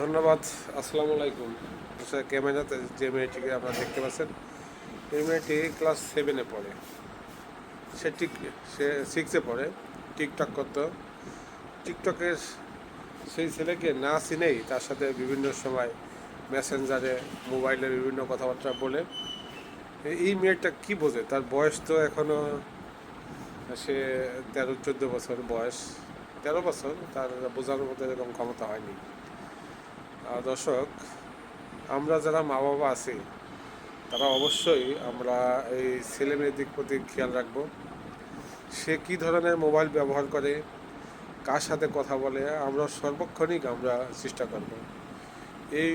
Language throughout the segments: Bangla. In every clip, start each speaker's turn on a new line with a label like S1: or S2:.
S1: ধন্যবাদ, আসসালামু আলাইকুম। আচ্ছা ক্যামেরাতে যে মেয়েটিকে আপনারা দেখতে পাচ্ছেন, এই মেয়েটি ক্লাস সেভেনে পড়ে। সে টিক সে সিক্সে পড়ে, টিকটক করতো। টিকটকের সেই ছেলেকে না চিনেই তার সাথে বিভিন্ন সময় মেসেঞ্জারে, মোবাইলে বিভিন্ন কথাবার্তা বলে। এই মেয়েটা কি বোঝে? তার বয়স তো এখনও সে তেরো, চোদ্দ বছর বয়স। তেরো বছর, তার বোঝার মতো এরকম ক্ষমতা হয়নি। দর্শক, আমরা যারা মা বাবা আছি, তারা অবশ্যই আমরা এই ছেলে মেয়ের দিক প্রতি খেয়াল রাখব। সে কি ধরনের মোবাইল ব্যবহার করে, কার সাথে কথা বলে, আমরা সর্বক্ষণিক আমরা চেষ্টা করব। এই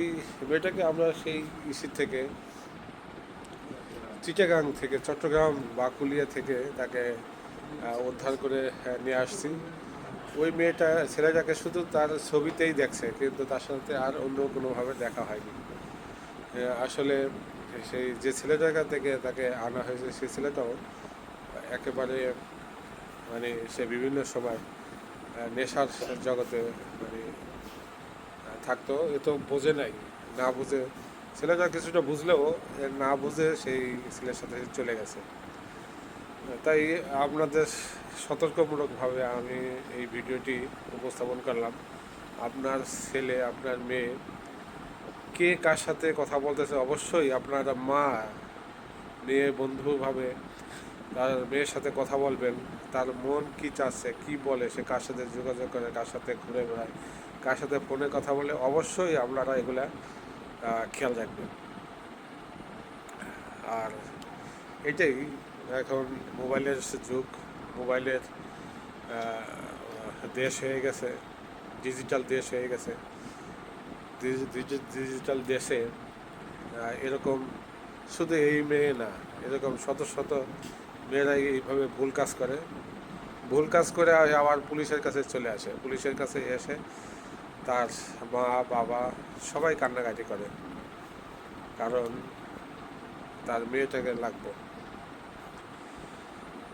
S1: মেয়েটাকে আমরা সেই ইসির থেকে, চিটাগাং থেকে, চট্টগ্রাম বাকুলিয়া থেকে তাকে উদ্ধার করে নিয়ে আসছি। ওই মেয়েটা, ছেলেটাকে শুধু তার ছবিতেই দেখছে, কিন্তু তার সাথে আর অন্য কোনোভাবে দেখা হয়নি। আসলে সেই যে ছেলেটার থেকে তাকে আনা হয়েছে সেই ছেলেটাও একেবারে মানে সে বিভিন্ন সময় নেশার জগতে মানে থাকতো। এ তো বোঝে নাই, না বুঝে। ছেলেটা কিছুটা বুঝলেও না বুঝে সেই ছেলের সাথে চলে গেছে। তাই আপনাদের সতর্কমূলকভাবে আমি এই ভিডিওটি উপস্থাপন করলাম। আপনার ছেলে, আপনার মেয়ে কে কার সাথে কথা বলতেছে, অবশ্যই আপনার মা, মেয়ে বন্ধুভাবে তার মেয়ের সাথে কথা বলবেন। তার মন কি চাচ্ছে, কি বলে, সে কার সাথে যোগাযোগ করে, কার সাথে ঘুরে বেড়ায়, কার সাথে ফোনে কথা বলে, অবশ্যই আপনারা এগুলা খেয়াল রাখবেন। আর এটাই। এখন মোবাইলের যুগ, মোবাইলের দেশ হয়ে গেছে ডিজিটাল দেশ হয়ে গেছে। ডিজি- ডিজি- ডিজিটাল দেশে এরকম শুধু এই মেয়ে না, এরকম শত শত মেয়েরাই এইভাবে ভুল কাজ করে। ভুল কাজ করে আবার পুলিশের কাছে চলে আসে। পুলিশের কাছে এসে তার মা, বাবা সবাই কান্নাকাটি করে। কারণ তার মেয়েটাকে লাগবে।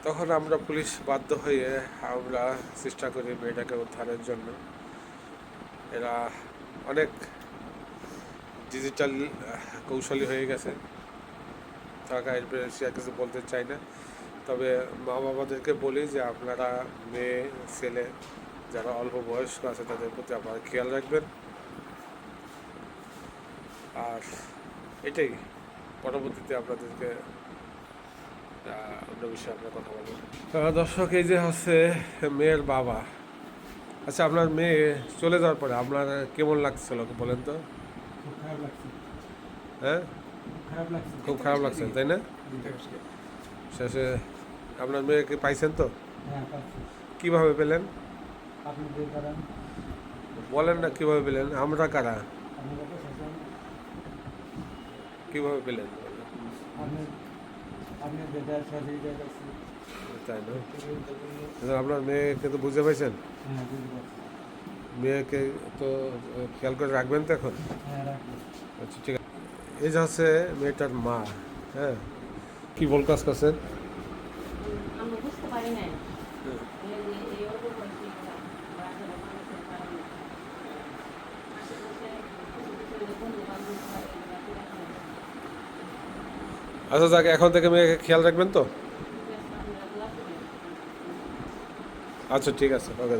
S1: তখন আমরা পুলিশ বাধ্য হয়ে আমরা চেষ্টা করি মেয়েটাকে উদ্ধারের জন্য। এরা অনেক ডিজিটাল কৌশলী হয়ে গেছে। তাকে এর আর কিছু বলতে চাই না। তবে মা বাবাদেরকে বলি যে আপনারা মেয়ে, ছেলে যারা অল্প বয়স্ক আছে, তাদের প্রতি আপনারা খেয়াল রাখবেন। আর এটাই। পরবর্তীতে আপনাদেরকে অন্য বিষয়ে আমরা কথা বলব। দর্শক এই যে হচ্ছে মেয়ের বাবা। আচ্ছা আপনার মেয়ে চলে যাওয়ার পরে আপনার কেমন লাগছিল বলেন তো?
S2: খুব খারাপ লাগছে।
S1: হ্যাঁ?
S2: খুব খারাপ লাগছে।
S1: খুব খারাপ লাগছে তাই না? শেষে আপনার মেয়েকে পাইছেন তো?
S2: হ্যাঁ
S1: কীভাবে পেলেন? বলেন না কীভাবে পেলেন। আমরা কারা? কীভাবে পেলেন তাই না? আপনার মেয়েকে তো বুঝতে পারছেন?
S2: হ্যাঁ
S1: মেয়েকে তো খেয়াল করে রাখবেন তো এখন?
S2: হ্যাঁ
S1: আচ্ছা ঠিক আছে। এই যে হচ্ছে মেয়েটার মা হ্যাঁ? কি বল কাজ করছেন?
S3: আমরা বুঝতে পারি নাই এই যে এই অল্প বয়সী ওরা আসলে মানুষের কারণে আশেপাশে কিছু কিছু বন্ধু বান্ধব হয় এগুলা পুরা খারাপ।
S1: আচ্ছা যাক এখন থেকে মেয়েকে খেয়াল রাখবেন তো। আচ্ছা ঠিক আছে ওকে